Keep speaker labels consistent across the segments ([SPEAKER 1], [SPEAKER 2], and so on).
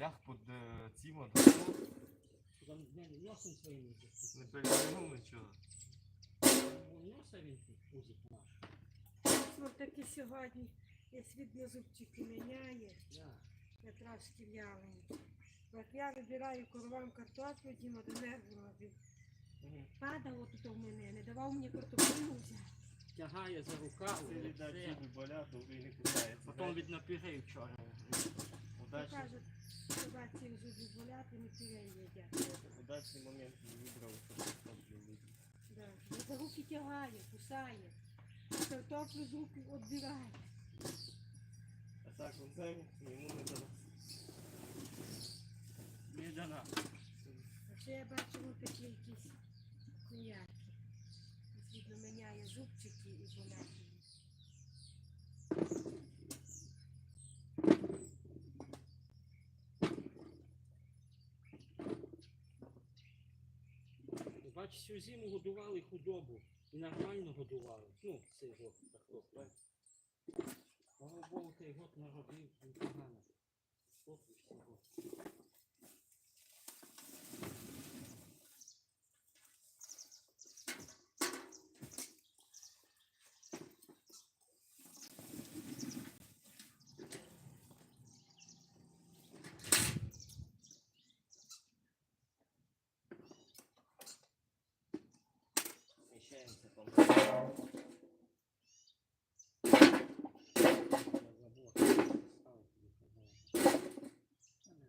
[SPEAKER 1] ляг під е, цим
[SPEAKER 2] Там не носом своїм.
[SPEAKER 1] не перевернув нічого.
[SPEAKER 2] Носа він тут наш.
[SPEAKER 3] Ось таки сьогодні, я видно зубчики міняє,
[SPEAKER 2] Да.
[SPEAKER 3] я трошки в'ялий. От я вибираю коровам картоплю, Діма до нерву робив. Падало тут у мене, не давав мені картоплю взяти.
[SPEAKER 2] Тягає за рукав. Потім від напіги вчора.
[SPEAKER 1] Удачний,
[SPEAKER 3] Кажуть, пірей їдять.
[SPEAKER 1] удачний момент вибрав, щоб картоплю вибрати.
[SPEAKER 3] Да. За руки тягає, кусає. Картоплю з рук відбирає.
[SPEAKER 1] А так он займе, йому не дала.
[SPEAKER 2] Не дана.
[SPEAKER 3] А ще я бачу ну, такі якісь ніякі. Ось міняє зубчики і болять.
[SPEAKER 2] Бач, всю зиму годували худобу. І нормально годували. Ну, цей год картопля. Слава Богу, цей год наробив непогано. погано. всього.
[SPEAKER 1] Сміщаємося там.
[SPEAKER 2] Я забув, що я написав тобі казав. Я не написав, я не знаю.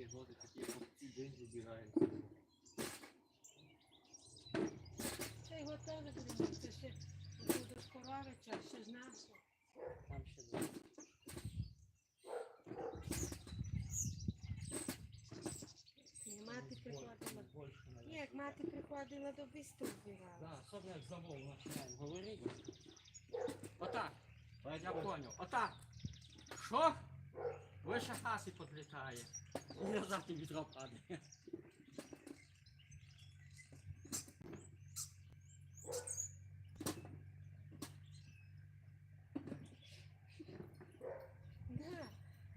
[SPEAKER 1] Ці годи такі хлопці день вибирають.
[SPEAKER 3] Це його теж буде, це ще до Скоровича, ще з нас.
[SPEAKER 2] Там ще.
[SPEAKER 3] Ні, Мати приходила. Ні, як мати приходила до бисту вбирала.
[SPEAKER 2] Да, особенно як завол починаємо говорити. Отак. Я понял. Отак. Що? Вище хаси підлітає. І назад і відро падає.
[SPEAKER 3] Да.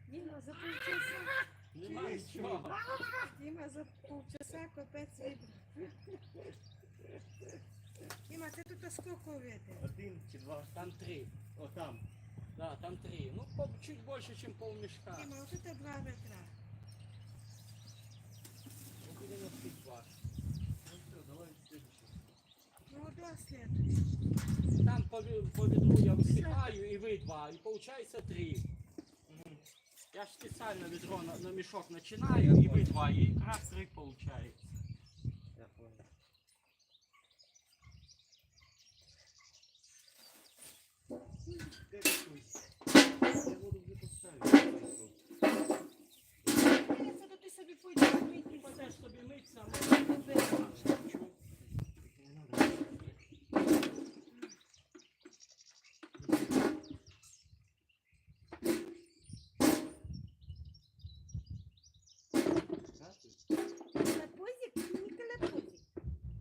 [SPEAKER 3] Діма за півчаса,
[SPEAKER 2] Нема нічого.
[SPEAKER 3] Діма за півчаса капець вибрав. Діма, ти тут скільки видав?
[SPEAKER 1] Один чи два.
[SPEAKER 2] Там три.
[SPEAKER 1] О, там.
[SPEAKER 2] Да, там три. Ну, по- чуть більше, ніж пол мішка.
[SPEAKER 3] Діма, ось це два метра.
[SPEAKER 2] Ну, будемо пить два.
[SPEAKER 1] Ну все, давай следующий.
[SPEAKER 3] Ну, до слідуючого.
[SPEAKER 2] Там по, по відру я висипаю і ви два. І виходить три.
[SPEAKER 1] Мгм.
[SPEAKER 2] Я ж спеціально відро на, на мішок починаю, і ви два, і якраз три виходить.
[SPEAKER 1] Я понял. Я буду вже поставити.
[SPEAKER 3] Це то ти собі пойдеш мити, бо
[SPEAKER 2] Будеш собі митися,
[SPEAKER 3] не вийдеш. Колопузик? Не колопузик.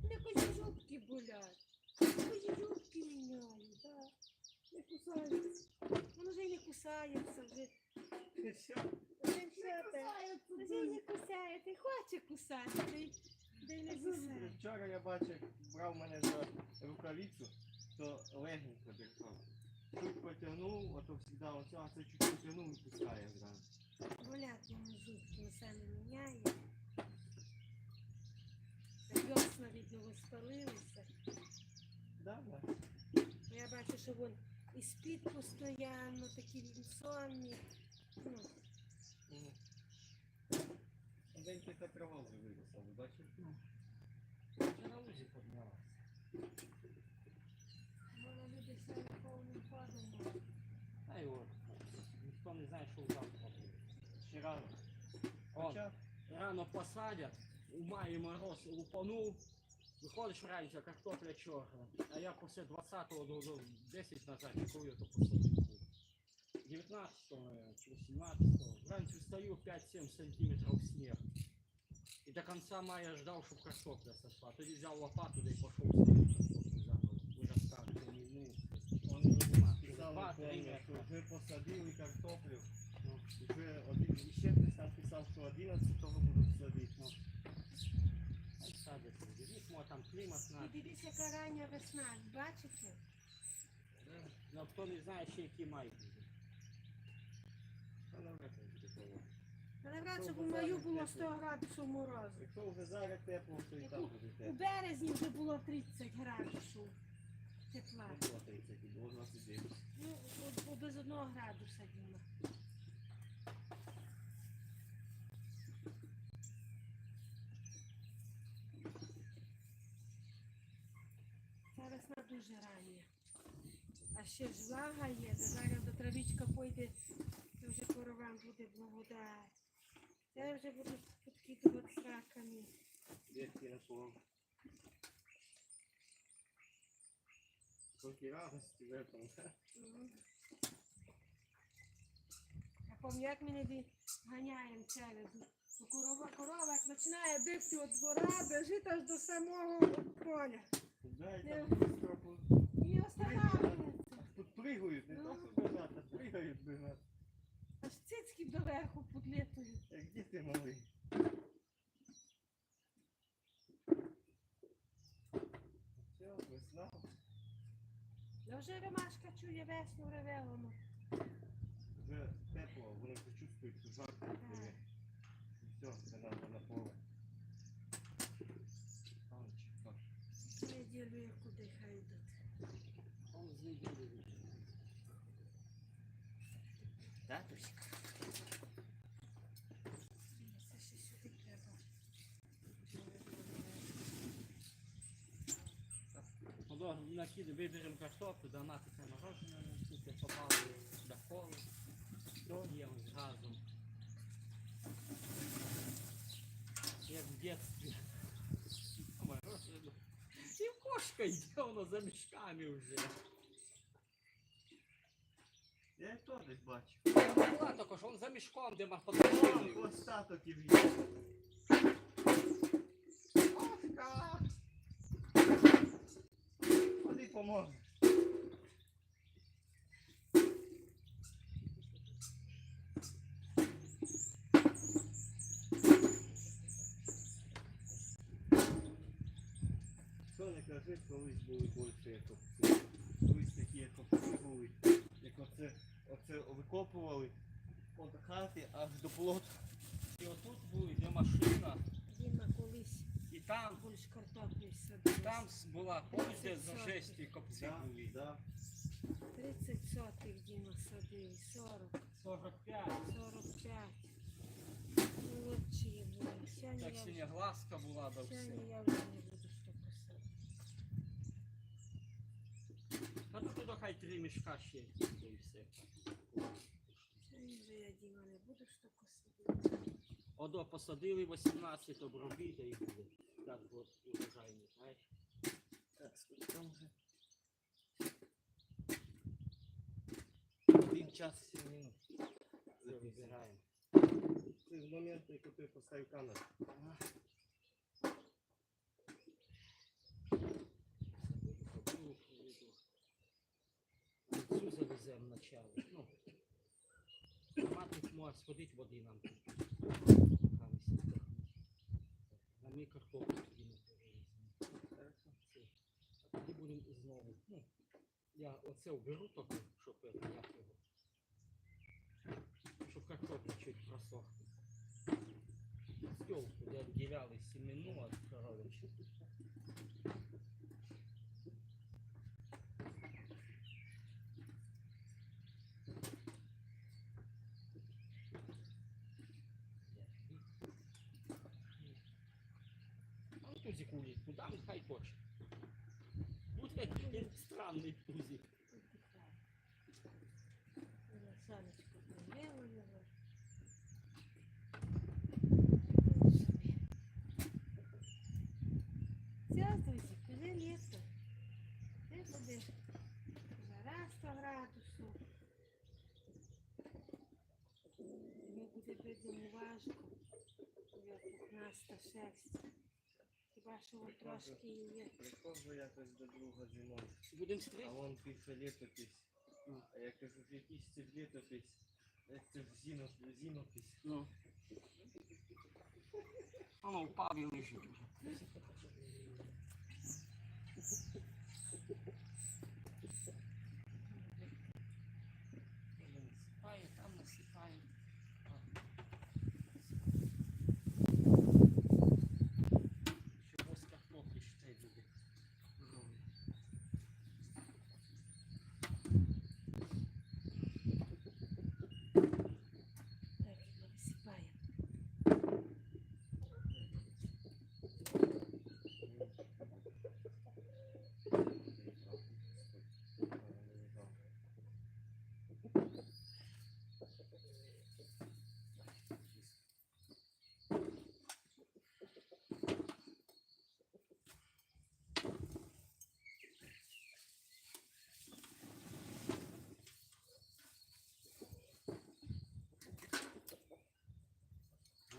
[SPEAKER 3] У меня козі зубки болять. Козі зубки міняю, да. Кусається. Воно вже й не кусається, вже, вже все те. Вже й не кусається, і хоче кусати, та й- та й не кусає.
[SPEAKER 1] Вчора я бачив, брав мене за рукавицю, то легенько держав. Чуть потягнув, а то завжди оце, а це чуть потягнув і пускає зразу.
[SPEAKER 3] Болять йому зубки, він саме міняє. Весна, видно, воспалилися.
[SPEAKER 1] Да, да.
[SPEAKER 3] Я бачу, що він і спить постійно, такий він сонний. Ну.
[SPEAKER 1] День така трава вже виросла, ви бачите?
[SPEAKER 2] Вже на лузі піднялася.
[SPEAKER 3] Воно люди самі повним ходом.
[SPEAKER 2] Та й от, ніхто не знає, що завтра буде.
[SPEAKER 1] Ще рано. Хоча,
[SPEAKER 2] рано посадять, у маї мороз лупанув, виходиш раніше, картопля чорна. А я після 20-го до, до 10 назад, я то посадив. 19-го, 18-го. Вранці встаю 5-7 сантиметрів снег. І до кінця мая ждав, щоб картопля сошла. Тоді взяв лопату, да й пішов
[SPEAKER 1] писав, вже посадили картоплю.
[SPEAKER 2] Ну,
[SPEAKER 1] Вже один, і ще хтось писав, що 11-го будуть садити.
[SPEAKER 2] Ну. Дивіться, там клімат
[SPEAKER 3] І
[SPEAKER 2] на.
[SPEAKER 3] дивіться, яка рання весна, бачите?
[SPEAKER 2] Ну, хто не знає, ще який май буде.
[SPEAKER 1] Та навряд чи.
[SPEAKER 3] Але в маю було 100 градусів морозу.
[SPEAKER 1] Якщо вже зараз тепло, то і там буде
[SPEAKER 3] У березні вже було 30 градусів тепла.
[SPEAKER 1] Було 30, було 29.
[SPEAKER 3] Ну, без одного градуса Діма. Весна дуже рання. А ще ж влага є, де зараз до травичка пойде, то вже коровам буде благодать. Це вже будуть підкидувати сраками.
[SPEAKER 1] Ветки на пол. Сколько радости в этом.
[SPEAKER 3] Я пам'ятаю, як ми не ганяємо через корова, корова як починає бігти від двора, біжить аж до самого поля.
[SPEAKER 1] Да, и
[SPEAKER 3] Не.
[SPEAKER 1] там трохи
[SPEAKER 3] І останавливається.
[SPEAKER 1] Тут прыгают, не
[SPEAKER 3] Ну.
[SPEAKER 1] то что бежат, а прыгают, бежат.
[SPEAKER 3] Аж цицьки доверху підлітують.
[SPEAKER 1] Как дети малые. Все, весна.
[SPEAKER 3] Я вже ромашка чує весну реве воно.
[SPEAKER 1] Уже тепло, вони вже чувствують, що жарко буде. І все, це надо на поле.
[SPEAKER 3] Неділю я куди хай йдуть.
[SPEAKER 2] З неділі.
[SPEAKER 1] Татуська.
[SPEAKER 3] Це ще сюди треба.
[SPEAKER 2] Подо накиди виберемо картоплю, да мати це морожене, тільки попали до колу. Їм з газом. Як в дитинстві. Кошка йде воно за мішками вже.
[SPEAKER 1] Я їх теж десь бачу.
[SPEAKER 2] Була також, он за мішком, де
[SPEAKER 1] О,
[SPEAKER 2] махпоточили.
[SPEAKER 1] остаток і є.
[SPEAKER 2] Кошка!
[SPEAKER 1] Ходи поможе. Кажи, колись були більше як овці. Колись такі як овці були. Як оце, оце викопували від хати аж до плоту.
[SPEAKER 2] І отут були, де машина,
[SPEAKER 3] Діма колись
[SPEAKER 2] і там,
[SPEAKER 3] більш картоплі садив.
[SPEAKER 2] там була повзде за жесті копці
[SPEAKER 1] Да,
[SPEAKER 2] були.
[SPEAKER 1] да.
[SPEAKER 3] 30 сотих Діма садив, 40,
[SPEAKER 2] 45.
[SPEAKER 3] 45. Молодці були. Сьогодні
[SPEAKER 2] Так
[SPEAKER 3] я
[SPEAKER 2] синегласка була до все.
[SPEAKER 3] сьогодні я вже не буду що писати.
[SPEAKER 2] А тут туди хай три мішка ще і все.
[SPEAKER 3] Вже я Діма не буду що косити.
[SPEAKER 2] Одо посадили 18 обробіть, і буде. Так от урожайний, знаєш.
[SPEAKER 1] Так, скільки там вже? Один час 7 минут.
[SPEAKER 2] Все вибираємо.
[SPEAKER 1] Це з моменту, як ти поставив камеру.
[SPEAKER 2] Веземо начало. Ну, а матник може сходити води нам тут. Там всі вдохнуть. А ми картоплю тоді не. А тоді будемо знову. Ну, я оце уберу тоді, щоб як його. Щоб картопля чуть просохла. Стёлку, де відділяли семену від коровича. А тузик уліт, ну там хай хоче. Буде він странний тузик.
[SPEAKER 3] Воно сонечко пригріло його. Ну, собі. Все, друзі, піде літо. Це буде жара 100 градусів. Тобі буде видно важко. Його пухнаста шерсть. От трошки її
[SPEAKER 1] Приходжу якось до друга зимою,
[SPEAKER 2] Будемо
[SPEAKER 1] а
[SPEAKER 2] стріляти.
[SPEAKER 1] він пише літопись. А я кажу, якийсь це ж літопись. Як це ж зіно- зінопись.
[SPEAKER 2] Ну. Воно впав і лежить уже. Насипає, там насипає. Ще ось картоплі ще буде.
[SPEAKER 3] так і висипає.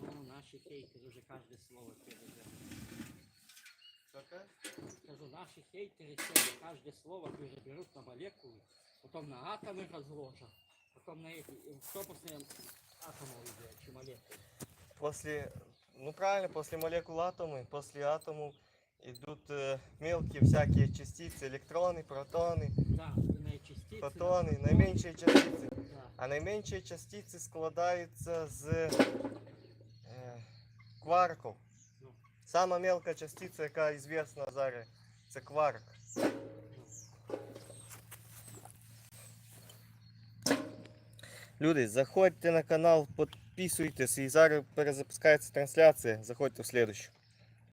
[SPEAKER 2] Ну, наші хейтери вже кожне слово перевели.
[SPEAKER 1] Що кажеш?
[SPEAKER 2] Кажу, наші хейтери сьогодні кожне слово переберуть на молекулы, потом на атомы разложат, потом на эти, и кто после атомов идет, чи молекулы.
[SPEAKER 1] После, ну правильно, после молекул атомы, после атомов идут э, мелкие всякие частицы, электроны, протоны,
[SPEAKER 2] Да, і частиці.
[SPEAKER 1] фотоны, наименьшие частицы.
[SPEAKER 2] Да.
[SPEAKER 1] А найменші частиці складаються з кварків.
[SPEAKER 2] мелкая
[SPEAKER 1] Сама мелка частиця, яка звісна зараз, це кварк. Люди, заходьте на канал, підписуйтесь і зараз перезапускається трансляція. Заходьте в слідущу.